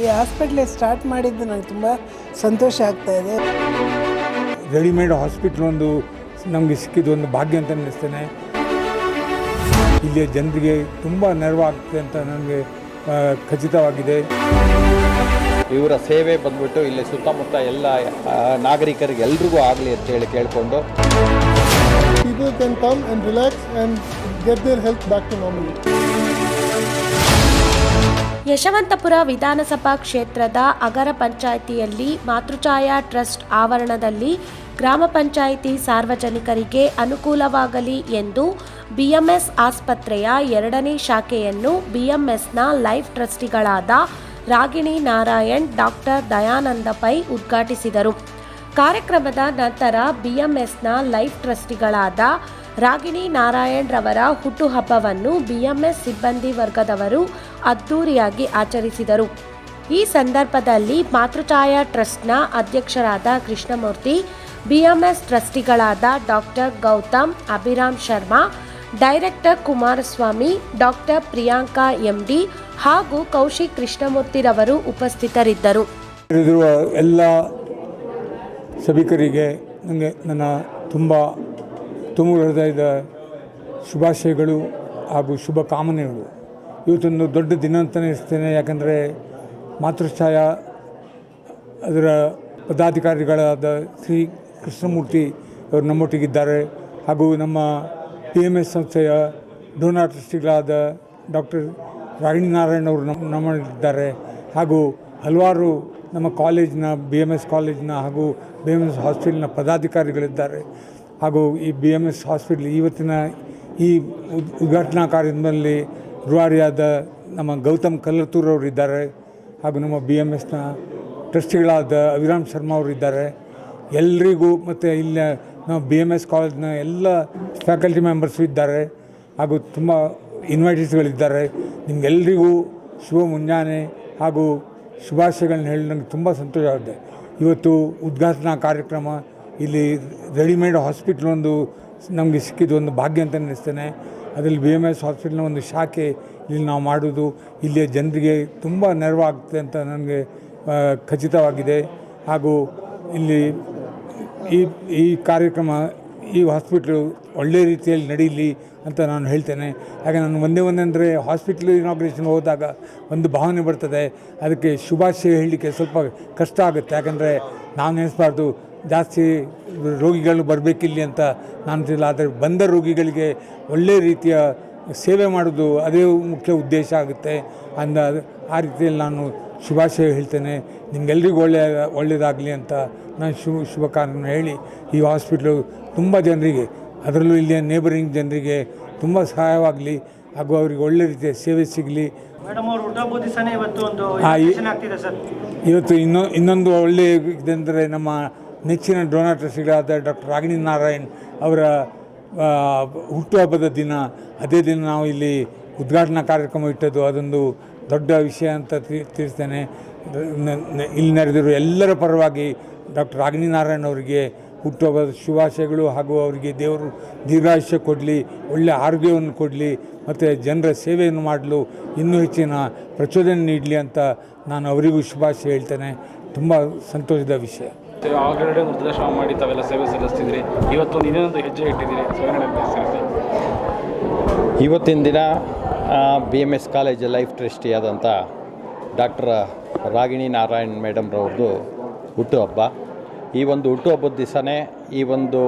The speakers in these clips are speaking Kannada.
ಈ ಹಾಸ್ಪಿಟ್ಲ್ ಸ್ಟಾರ್ಟ್ ಮಾಡಿದ್ದು ನಂಗೆ ತುಂಬ ಸಂತೋಷ ಆಗ್ತಾ ಇದೆ. ರೆಡಿಮೇಡ್ ಹಾಸ್ಪಿಟ್ಲ್ ಒಂದು ನಮಗೆ ಸಿಕ್ಕಿದ್ದು ಒಂದು ಭಾಗ್ಯ ಅಂತ ಅನ್ನಿಸ್ತೇನೆ. ಇಲ್ಲಿಯ ಜನರಿಗೆ ತುಂಬ ನೆರವಾಗ್ತದೆ ಅಂತ ನನಗೆ ಖಚಿತವಾಗಿದೆ. ಇವರ ಸೇವೆ ಬಂದ್ಬಿಟ್ಟು ಇಲ್ಲಿ ಸುತ್ತಮುತ್ತ ಎಲ್ಲ ನಾಗರಿಕರಿಗೆ ಎಲ್ರಿಗೂ ಆಗಲಿ ಅಂತ ಹೇಳಿ ಕೇಳಿಕೊಂಡು. People can come and relax and get their health back to normal. Yeshwanthpur ವಿಧಾನಸಭಾ ಕ್ಷೇತ್ರದ ಅಗರ ಪಂಚಾಯಿತಿಯಲ್ಲಿ ಮಾತೃಛಾಯಾ ಟ್ರಸ್ಟ್ ಆವರಣದಲ್ಲಿ ಗ್ರಾಮ ಪಂಚಾಯಿತಿ ಸಾರ್ವಜನಿಕರಿಗೆ ಅನುಕೂಲವಾಗಲಿ ಎಂದು ಬಿಎಂಎಸ್ ಆಸ್ಪತ್ರೆಯ ಎರಡನೇ ಶಾಖೆಯನ್ನು ಬಿಎಂಎಸ್ನ ಲೈಫ್ ಟ್ರಸ್ಟಿಗಳಾದ ರಾಗಿಣಿ ನಾರಾಯಣ್, ಡಾಕ್ಟರ್ ದಯಾನಂದ ಪೈ ಉದ್ಘಾಟಿಸಿದರು. ಕಾರ್ಯಕ್ರಮದ ನಂತರ ಬಿಎಂಎಸ್ನ ಲೈಫ್ ಟ್ರಸ್ಟಿಗಳಾದ ರಾಗಿಣಿ ನಾರಾಯಣ್ ರವರ ಹುಟ್ಟುಹಬ್ಬವನ್ನು ಬಿಎಂಎಸ್ ಸಿಬ್ಬಂದಿ ವರ್ಗದವರು ಅದ್ದೂರಿಯಾಗಿ ಆಚರಿಸಿದರು. ಈ ಸಂದರ್ಭದಲ್ಲಿ ಮಾತೃಛಾಯಾ ಟ್ರಸ್ಟ್ನ ಅಧ್ಯಕ್ಷರಾದ Krishnamurthy, BMS ಟ್ರಸ್ಟಿಗಳಾದ doctor Gautam, Abhiram Sharma, director Kumaraswamy, doctor Priyanka MD ಹಾಗೂ ಕೌಶಿಕ್ ಕೃಷ್ಣಮೂರ್ತಿರವರು ಉಪಸ್ಥಿತರಿದ್ದರು. ಎಲ್ಲ ಸಭಿಕರಿಗೆ ನನಗೆ ನನ್ನ ತುಂಬ ತುಂಬ ಹೃದಯದ ಶುಭಾಶಯಗಳು ಹಾಗೂ ಶುಭ ಕಾಮನೆಗಳು. ಇವತ್ತೊಂದು ದೊಡ್ಡ ದಿನ ಅಂತಲೇ ಇರ್ತೇನೆ ಯಾಕಂದರೆ ಮಾತೃಛಾಯ ಅದರ ಪದಾಧಿಕಾರಿಗಳಾದ ಶ್ರೀ ಕೃಷ್ಣಮೂರ್ತಿ ಅವರು ನಮ್ಮೊಟ್ಟಿಗಿದ್ದಾರೆ. ಹಾಗೂ ನಮ್ಮ ಪಿ ಎಂ ಎಸ್ ಸಂಸ್ಥೆಯ ಡೋನಾ ಟ್ರಸ್ಟಿಗಳಾದ ಡಾಕ್ಟರ್ ರಾಗಿಣಿ ನಾರಾಯಣ್ ಅವರು ನಮ್ಮ ನಮ್ಮಲ್ಲಿದ್ದಾರೆ. ಹಾಗೂ ಹಲವಾರು ನಮ್ಮ ಕಾಲೇಜಿನ, ಬಿ ಎಂ ಎಸ್ ಕಾಲೇಜಿನ ಹಾಗೂ ಬಿ ಎಂ ಎಸ್ ಹಾಸ್ಟೆಲ್ನ ಪದಾಧಿಕಾರಿಗಳಿದ್ದಾರೆ. ಹಾಗೂ ಈ ಬಿ ಎಂ ಎಸ್ ಹಾಸ್ಪಿಟ್ಲ್ ಇವತ್ತಿನ ಈ ಉದ್, ಉದ್ಘಾಟನಾ ಕಾರ್ಯದಲ್ಲಿ ರೂವಾರಿಯಾದ ನಮ್ಮ ಗೌತಮ್ ಕಲ್ಲತ್ತೂರ್ ಅವರು ಇದ್ದಾರೆ ಹಾಗೂ ನಮ್ಮ ಬಿ ಎಂ ಎಸ್ನ ಟ್ರಸ್ಟಿಗಳಾದ ಅಭಿರಾಮ್ ಶರ್ಮಾ ಅವರು ಇದ್ದಾರೆ. ಎಲ್ರಿಗೂ ಮತ್ತು ಇಲ್ಲಿ ನಮ್ಮ ಬಿ ಎಂ ಎಸ್ ಕಾಲೇಜ್ನ ಎಲ್ಲ ಫ್ಯಾಕಲ್ಟಿ ಮೆಂಬರ್ಸು ಇದ್ದಾರೆ ಹಾಗೂ ತುಂಬ ಇನ್ವೈಟೀಸ್ಗಳಿದ್ದಾರೆ ನಿಮಗೆಲ್ರಿಗೂ ಶುಭ ಮುಂಜಾನೆ ಹಾಗೂ ಶುಭಾಶಯಗಳನ್ನ ಹೇಳಿ ನನಗೆ ತುಂಬ ಸಂತೋಷ ಆಗುತ್ತೆ. ಇವತ್ತು ಉದ್ಘಾಟನಾ ಕಾರ್ಯಕ್ರಮ ಇಲ್ಲಿ ರೆಡಿಮೇಡ್ ಹಾಸ್ಪಿಟ್ಲ್ ಒಂದು ನಮಗೆ ಸಿಕ್ಕಿದ್ದು ಒಂದು ಭಾಗ್ಯ ಅಂತ ಅನ್ನಿಸ್ತೇನೆ. ಅದರಲ್ಲಿ ಬಿ ಎಂ ಎಸ್ ಹಾಸ್ಪಿಟ್ಲ್ನ ಒಂದು ಶಾಖೆ ಇಲ್ಲಿ ನಾವು ಮಾಡೋದು ಇಲ್ಲಿಯ ಜನರಿಗೆ ತುಂಬ ನೆರವಾಗುತ್ತೆ ಅಂತ ನನಗೆ ಖಚಿತವಾಗಿದೆ. ಹಾಗೂ ಇಲ್ಲಿ ಈ ಈ ಕಾರ್ಯಕ್ರಮ, ಈ ಹಾಸ್ಪಿಟ್ಲು ಒಳ್ಳೆ ರೀತಿಯಲ್ಲಿ ನಡೀಲಿ ಅಂತ ನಾನು ಹೇಳ್ತೇನೆ. ಹಾಗೆ ನಾನು ಒಂದೇ ಒಂದಂದರೆ ಹಾಸ್ಪಿಟ್ಲ್ ಇನಾಗ್ರೇಷನ್ ಹೋದಾಗ ಒಂದು ಭಾವನೆ ಬರ್ತದೆ. ಅದಕ್ಕೆ ಶುಭಾಶಯ ಹೇಳಲಿಕ್ಕೆ ಸ್ವಲ್ಪ ಕಷ್ಟ ಆಗುತ್ತೆ. ಯಾಕಂದರೆ ನಾನು ನೆನೆಸ್ಬಾರ್ದು ಜಾಸ್ತಿ ರೋಗಿಗಳು ಬರಬೇಕಿಲ್ಲಿ ಅಂತ ನಾನು ಆದರೆ ಬಂದ ರೋಗಿಗಳಿಗೆ ಒಳ್ಳೆಯ ರೀತಿಯ ಸೇವೆ ಮಾಡೋದು ಅದೇ ಮುಖ್ಯ ಉದ್ದೇಶ ಆಗುತ್ತೆ. ಅಂದ ಆ ರೀತಿಯಲ್ಲಿ ನಾನು ಶುಭಾಶಯ ಹೇಳ್ತೇನೆ. ನಿಮಗೆಲ್ರಿಗೂ ಒಳ್ಳೆಯ ಒಳ್ಳೆಯದಾಗಲಿ ಅಂತ ನಾನು ಶುಭ ಶುಭ ಕಾರಣ ಹೇಳಿ ಈ ಹಾಸ್ಪಿಟ್ಲು ತುಂಬ ಜನರಿಗೆ ಅದರಲ್ಲೂ ಇಲ್ಲಿಯ ನೇಬರಿಂಗ್ ಜನರಿಗೆ ತುಂಬ ಸಹಾಯವಾಗಲಿ ಹಾಗೂ ಅವರಿಗೆ ಒಳ್ಳೆ ರೀತಿಯ ಸೇವೆ ಸಿಗಲಿ. ಇವತ್ತು ಇನ್ನೊ ಇನ್ನೊಂದು ಒಳ್ಳೆಯ ಇದೆಂದರೆ ನಮ್ಮ ನೆಚ್ಚಿನ ಡೊನಾಟ್ರಸ್ಗಳಾದ ಡಾಕ್ಟರ್ ರಾಗಿಣಿ ನಾರಾಯಣ್ ಅವರ ಹುಟ್ಟುಹಬ್ಬದ ದಿನ, ಅದೇ ದಿನ ನಾವು ಇಲ್ಲಿ ಉದ್ಘಾಟನಾ ಕಾರ್ಯಕ್ರಮ ಇಟ್ಟದ್ದು, ಅದೊಂದು ದೊಡ್ಡ ವಿಷಯ ಅಂತ ತಿಳಿಸ್ತೇನೆ. ಇಲ್ಲಿ ನಡೆದಿರುವ ಎಲ್ಲರ ಪರವಾಗಿ ಡಾಕ್ಟರ್ ರಾಗಿಣಿ ನಾರಾಯಣ್ ಅವರಿಗೆ ಹುಟ್ಟುಹಬ್ಬದ ಶುಭಾಶಯಗಳು ಹಾಗೂ ಅವರಿಗೆ ದೇವರು ದೀರ್ಘಾಯುಷ್ಯ ಕೊಡಲಿ ಒಳ್ಳೆಯ ಆರೋಗ್ಯವನ್ನು ಕೊಡಲಿ, ಮತ್ತು ಜನರ ಸೇವೆಯನ್ನು ಮಾಡಲು, ಇನ್ನೂ ಹೆಚ್ಚಿನ ಪ್ರಚೋದನೆ ನೀಡಲಿ ಅಂತ ನಾನು ಅವರಿಗೂ ಶುಭಾಶಯ ಹೇಳ್ತೇನೆ. ತುಂಬ ಸಂತೋಷದ ವಿಷಯ. ಒಂದು ವೃದ್ಧಾಶ್ರಮ ಮಾಡಿ ತಾವೆಲ್ಲ ಸೇವೆ ಸಲ್ಲಿಸ್ತಿದ್ರಿ. ಇವತ್ತು ಇನ್ನೊಂದು ಹೆಜ್ಜೆ ಇಟ್ಟಿದ್ದೀರಿ. ಸೊ ಏನ್ ಹೇಳಕ್ ಬಯಸ್ತೀರಿ ಸರ್? ಇವತ್ತಿನ ದಿನ B M S college life ಟ್ರಸ್ಟಿಯಾದಂಥ doctor Ragini Narayan ಮೇಡಮ್ರವ್ರದ್ದು ಹುಟ್ಟುಹಬ್ಬ ಈ ಒಂದು ಹುಟ್ಟುಹಬ್ಬದ ದಿವಸನೇ ಈ ಒಂದು,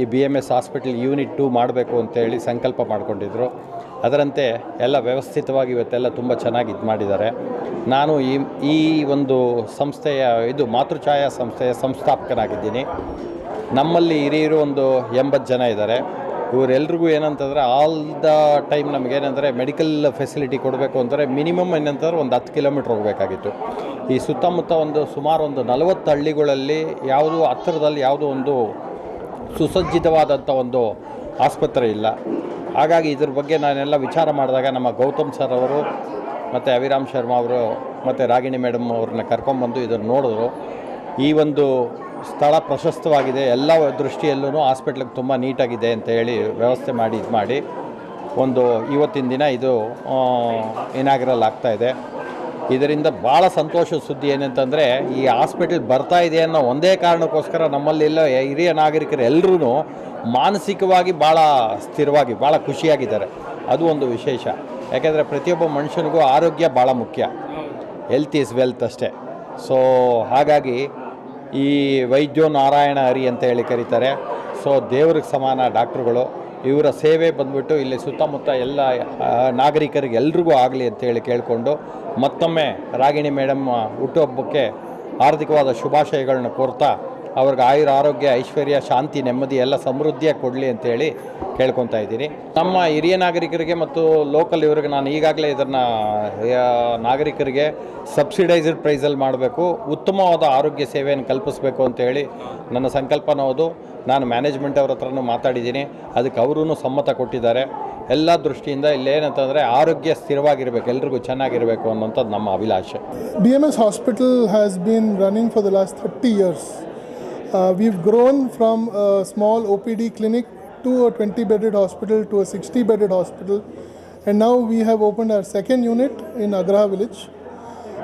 ಈ B M S hospital unit two ಮಾಡಬೇಕು ಅಂತೇಳಿ ಸಂಕಲ್ಪ ಮಾಡಿಕೊಂಡಿದ್ರು. ಅದರಂತೆ ಎಲ್ಲ ವ್ಯವಸ್ಥಿತವಾಗಿ ಇವತ್ತೆಲ್ಲ ತುಂಬ ಚೆನ್ನಾಗಿ ಇದು ಮಾಡಿದ್ದಾರೆ. ನಾನು ಈ ಈ ಒಂದು ಸಂಸ್ಥೆಯ, ಇದು ಮಾತೃಛಾಯಾ ಸಂಸ್ಥೆಯ ಸಂಸ್ಥಾಪಕನಾಗಿದ್ದೀನಿ. ನಮ್ಮಲ್ಲಿ ಹಿರಿಯರು ಒಂದು ಎಂಬತ್ತು ಜನ ಇದ್ದಾರೆ. ಇವರೆಲ್ರಿಗೂ ಏನಂತಂದರೆ ಆಲ್ ದ ಟೈಮ್ ನಮಗೇನೆಂದರೆ ಮೆಡಿಕಲ್ ಫೆಸಿಲಿಟಿ ಕೊಡಬೇಕು ಅಂದರೆ ಮಿನಿಮಮ್ ಏನಂತಂದ್ರೆ ಒಂದು ಹತ್ತು ಕಿಲೋಮೀಟ್ರ್ ಹೋಗಬೇಕಾಗಿತ್ತು. ಈ ಸುತ್ತಮುತ್ತ ಒಂದು ಸುಮಾರು ಒಂದು ನಲವತ್ತು ಹಳ್ಳಿಗಳಲ್ಲಿ ಯಾವುದೂ, ಹತ್ತಿರದಲ್ಲಿ ಯಾವುದೋ ಒಂದು ಸುಸಜ್ಜಿತವಾದಂಥ ಒಂದು ಆಸ್ಪತ್ರೆ ಇಲ್ಲ. ಹಾಗಾಗಿ ಇದ್ರ ಬಗ್ಗೆ ನಾನೆಲ್ಲ ವಿಚಾರ ಮಾಡಿದಾಗ ನಮ್ಮ ಗೌತಮ್ ಸರ್ ಅವರು ಮತ್ತು ಅವಿರಾಮ್ ಶರ್ಮಾ ಅವರು ಮತ್ತು ರಾಗಿಣಿ ಮೇಡಮ್ ಅವ್ರನ್ನ ಕರ್ಕೊಂಬಂದು ಇದನ್ನು ನೋಡಿದ್ರು. ಈ ಒಂದು ಸ್ಥಳ ಪ್ರಶಸ್ತವಾಗಿದೆ. ಎಲ್ಲ ದೃಷ್ಟಿಯಲ್ಲೂ ಹಾಸ್ಪಿಟ್ಲಿಗೆ ತುಂಬ ನೀಟಾಗಿದೆ ಅಂತ ಹೇಳಿ ವ್ಯವಸ್ಥೆ ಮಾಡಿ ಇದು ಮಾಡಿ ಒಂದು ಇವತ್ತಿನ ದಿನ ಇದು ಇನಾಗ್ರಲ್ ಆಗ್ತಾಯಿದೆ ಇದರಿಂದ ಭಾಳ ಸಂತೋಷದ ಸುದ್ದಿ ಏನಂತಂದರೆ, ಈ ಹಾಸ್ಪಿಟಲ್ ಬರ್ತಾ ಇದೆ ಅನ್ನೋ ಒಂದೇ ಕಾರಣಕ್ಕೋಸ್ಕರ ನಮ್ಮಲ್ಲೆಲ್ಲ ಹಿರಿಯ ನಾಗರಿಕರು ಎಲ್ಲರೂ ಮಾನಸಿಕವಾಗಿ ಭಾಳ ಸ್ಥಿರವಾಗಿ ಭಾಳ ಖುಷಿಯಾಗಿದ್ದಾರೆ. ಅದು ಒಂದು ವಿಶೇಷ. ಯಾಕೆಂದರೆ ಪ್ರತಿಯೊಬ್ಬ ಮನುಷ್ಯನಿಗೂ ಆರೋಗ್ಯ ಭಾಳ ಮುಖ್ಯ. ಹೆಲ್ತ್ ಈಸ್ ವೆಲ್ತ್ ಅಷ್ಟೇ. ಸೊ ಹಾಗಾಗಿ ಈ ವೈದ್ಯೋ ನಾರಾಯಣ ಹರಿ ಅಂತ ಹೇಳಿ ಕರೀತಾರೆ. ಸೊ ದೇವ್ರಿಗೆ ಸಮಾನ ಡಾಕ್ಟ್ರುಗಳು. ಇವರ ಸೇವೆ ಬಂದ್ಬಿಟ್ಟು ಇಲ್ಲಿ ಸುತ್ತಮುತ್ತ ಎಲ್ಲ ನಾಗರಿಕರಿಗೆ ಎಲ್ರಿಗೂ ಆಗಲಿ ಅಂತ ಹೇಳಿ ಕೇಳಿಕೊಂಡು ಮತ್ತೊಮ್ಮೆ ರಾಗಿಣಿ ಮೇಡಮ್ ಹುಟ್ಟುಹಬ್ಬಕ್ಕೆ ಹಾರ್ದಿಕವಾದ ಶುಭಾಶಯಗಳನ್ನ ಕೋರ್ತಾ ಅವ್ರಿಗೆ ಆಯುರ ಆರೋಗ್ಯ ಐಶ್ವರ್ಯ ಶಾಂತಿ ನೆಮ್ಮದಿ ಎಲ್ಲ ಸಮೃದ್ಧಿಯಾಗಿ ಕೊಡಲಿ ಅಂತೇಳಿ ಕೇಳ್ಕೊತಾ ಇದ್ದೀನಿ. ನಮ್ಮ ಹಿರಿಯ ನಾಗರಿಕರಿಗೆ ಮತ್ತು ಲೋಕಲ್ ಇವ್ರಿಗೆ ನಾನು ಈಗಾಗಲೇ ಇದನ್ನು ನಾಗರಿಕರಿಗೆ ಸಬ್ಸಿಡೈಸ್ಡ್ ಪ್ರೈಸಲ್ಲಿ ಮಾಡಬೇಕು. ಉತ್ತಮವಾದ ಆರೋಗ್ಯ ಸೇವೆಯನ್ನು ಕಲ್ಪಿಸಬೇಕು ಅಂತೇಳಿ ನನ್ನ ಸಂಕಲ್ಪನ ಅದು ನಾನು ಮ್ಯಾನೇಜ್ಮೆಂಟ್ ಅವ್ರ ಹತ್ರನೂ ಮಾತಾಡಿದ್ದೀನಿ. ಅದಕ್ಕೆ ಅವರೂ ಸಮ್ಮತ ಕೊಟ್ಟಿದ್ದಾರೆ. ಎಲ್ಲ ದೃಷ್ಟಿಯಿಂದ ಇಲ್ಲೇನಂತಂದರೆ ಆರೋಗ್ಯ ಸ್ಥಿರವಾಗಿರಬೇಕು ಎಲ್ರಿಗೂ ಚೆನ್ನಾಗಿರಬೇಕು ಅನ್ನೋಂಥದ್ದು ನಮ್ಮ ಅಭಿಲಾಷೆ. BMS Hospital has been running for the last 30 years. Uh, we've grown from a small OPD clinic to a 20 bedded hospital to a 60 bedded hospital, and now we have opened our second unit in Agraha village.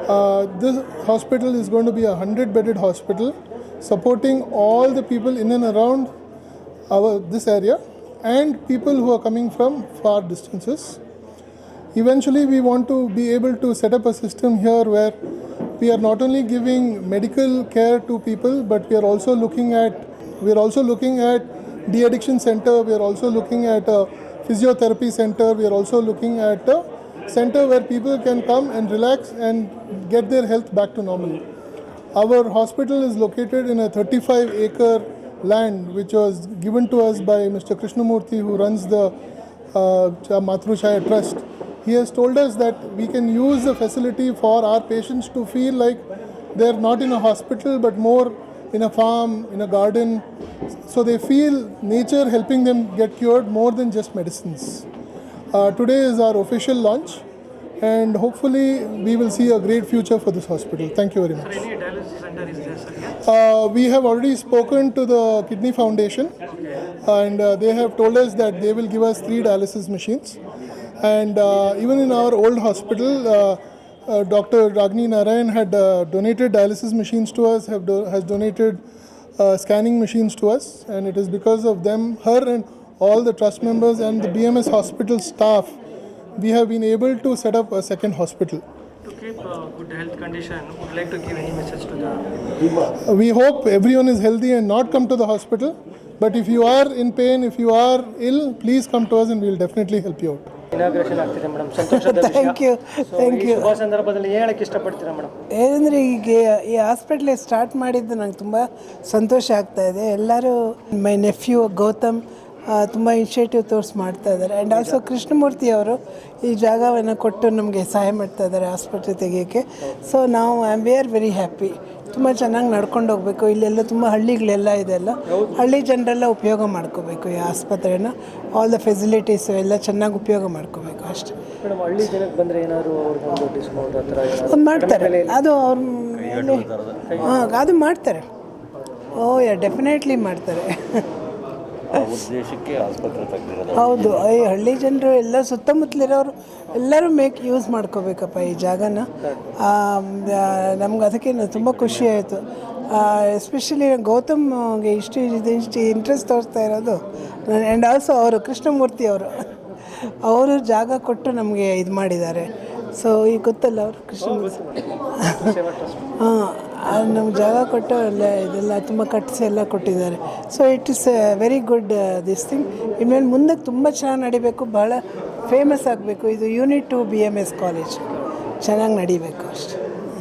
Uh, this hospital is going to be a 100 bedded hospital supporting all the people in and around our this area and people who are coming from far distances. Eventually, we want to be able to set up a system here where we are not only giving medical care to people, but we are also looking at we are also looking at de-addiction center. We are also looking at a physiotherapy center. We are also looking at a center where people can come and relax and get their health back to normal. Our hospital is located in a 35 acre land which was given to us by Mr. Krishnamurthy, who runs the uh, Matruchaya Trust. He has told us that we can use the facility for our patients to feel like they're not in a hospital but more in a farm, in a garden. So they feel nature helping them get cured more than just medicines. Uh, today is our official launch, and hopefully, we will see a great future for this hospital. Thank you very much. Any dialysis center is there, sir? here? Uh, we have already spoken to the Kidney Foundation, and uh, they have told us that they will give us three dialysis machines. And uh, even in our old hospital, uh, uh, Dr. Ragni Narayan had uh, donated dialysis machines to us, have do- has donated uh, scanning machines to us, and it is because of them, her, and all the trust members and the BMS hospital staff, we have been able to set up a second hospital. To keep uh, good health condition, would like to give any message to the We hope everyone is healthy and not come to the hospital. But if you are in pain, if you are ill, please come to us and we will definitely help you out. Inauguration ಆಗ್ತಿದೆ ಮೇಡಮ್ ಸಂತೋಷದ ವಿಷಯ. ಥ್ಯಾಂಕ್ ಯು ಥ್ಯಾಂಕ್ ಯು ಶುಭ ಸಂದರ್ಭದಲ್ಲಿ ಹೇಳಕ್ಕೆ ಇಷ್ಟಪಡ್ತೀರಾ ಮೇಡಮ್ ಏನಂದರೆ ಈಗ ಈ ಹಾಸ್ಪಿಟ್ಲ್ ಸ್ಟಾರ್ಟ್ ಮಾಡಿದ್ದು ನಂಗೆ ತುಂಬ ಸಂತೋಷ ಆಗ್ತಾ ಇದೆ. ಎಲ್ಲರೂ ಮೈ ನೆಫ್ಯೂ ಗೌತಮ್ ತುಂಬ ಇನಿಷಿಯೇಟಿವ್ ತೋರ್ಸ್ ಮಾಡ್ತಾ ಇದ್ದಾರೆ. ಆ್ಯಂಡ್ ಆಲ್ಸೋ ಕೃಷ್ಣಮೂರ್ತಿ ಅವರು ಈ ಜಾಗವನ್ನು ಕೊಟ್ಟು ನಮಗೆ ಸಹಾಯ ಮಾಡ್ತಾ ಇದ್ದಾರೆ ಆಸ್ಪತ್ರೆ ತೆಗಿಯೋಕ್ಕೆ. ಸೊ ನಾವು I am we are very happy ತುಂಬ ಚೆನ್ನಾಗಿ ನಡ್ಕೊಂಡು ಹೋಗಬೇಕು. ಇಲ್ಲೆಲ್ಲ ತುಂಬ ಹಳ್ಳಿಗಳೆಲ್ಲ ಇದೆ ಅಲ್ಲ? ಹಳ್ಳಿ ಜನರೆಲ್ಲ ಉಪಯೋಗ ಮಾಡ್ಕೋಬೇಕು ಈ ಆಸ್ಪತ್ರೆನ. ಆಲ್ ದ ಫೆಸಿಲಿಟೀಸು ಎಲ್ಲ ಚೆನ್ನಾಗಿ ಉಪಯೋಗ ಮಾಡ್ಕೋಬೇಕು ಅಷ್ಟೇ. ಮೇಡಮ್ ಹಳ್ಳಿ ಜನಕ್ಕೆ ಬಂದರೆ ಏನಾದ್ರು ಅವ್ರಿಗೆ ಒಂದು ಡಿಸ್ಕೌಂಟ್ ಆ ಥರ ಏನಾದ್ರು ಅದು ಮಾಡ್ತಾರೆ. ಅದು ಅವ್ರ ಹಾಂ ಅದು ಮಾಡ್ತಾರೆ. ಓ ಯಾ ಡೆಫಿನೆಟ್ಲಿ ಮಾಡ್ತಾರೆ. ಉದ್ದೇಶಕ್ಕೆ ಆಸ್ಪತ್ರೆ ತೆಗೆದಿರೋದು. ಹೌದು ಈ ಹಳ್ಳಿ ಜನರು ಎಲ್ಲ ಸುತ್ತಮುತ್ತಲಿರೋರು ಎಲ್ಲರೂ ಮೇಕ್ ಯೂಸ್ ಮಾಡ್ಕೋಬೇಕಪ್ಪ ಈ ಜಾಗನ. ನಮ್ಗೆ ಅದಕ್ಕೆ ತುಂಬ ಖುಷಿ ಆಯಿತು. ಎಸ್ಪೆಷಲಿ ಗೌತಮ್ಗೆ ಇಷ್ಟು ಇದು ಇಷ್ಟು ಇಂಟ್ರೆಸ್ಟ್ ತೋರಿಸ್ತಾ ಇರೋದು. ಆ್ಯಂಡ್ ಆಲ್ಸೋ ಅವರು ಕೃಷ್ಣಮೂರ್ತಿ ಅವರು. ಅವರು ಜಾಗ ಕೊಟ್ಟು ನಮಗೆ ಇದು ಮಾಡಿದ್ದಾರೆ. ಸೊ ಈಗ ಗೊತ್ತಲ್ಲ ಅವರು ಕೃಷ್ಣಮೂರ್ತಿ. ಹಾಂ. ನಮ್ಗೆ ಜಾಗ ಕೊಟ್ಟು ಎಲ್ಲ ಇದೆಲ್ಲ ತುಂಬ ಕಟ್ಸ್ ಎಲ್ಲ ಕೊಟ್ಟಿದ್ದಾರೆ. So it is very good this thing ಇನ್ಮೇಲೆ ಮುಂದಕ್ಕೆ ತುಂಬ ಚೆನ್ನಾಗಿ ನಡಿಬೇಕು ಭಾಳ ಫೇಮಸ್ ಆಗಬೇಕು. ಇದು unit two B M S college ಚೆನ್ನಾಗಿ ನಡಿಬೇಕು ಅಷ್ಟೆ.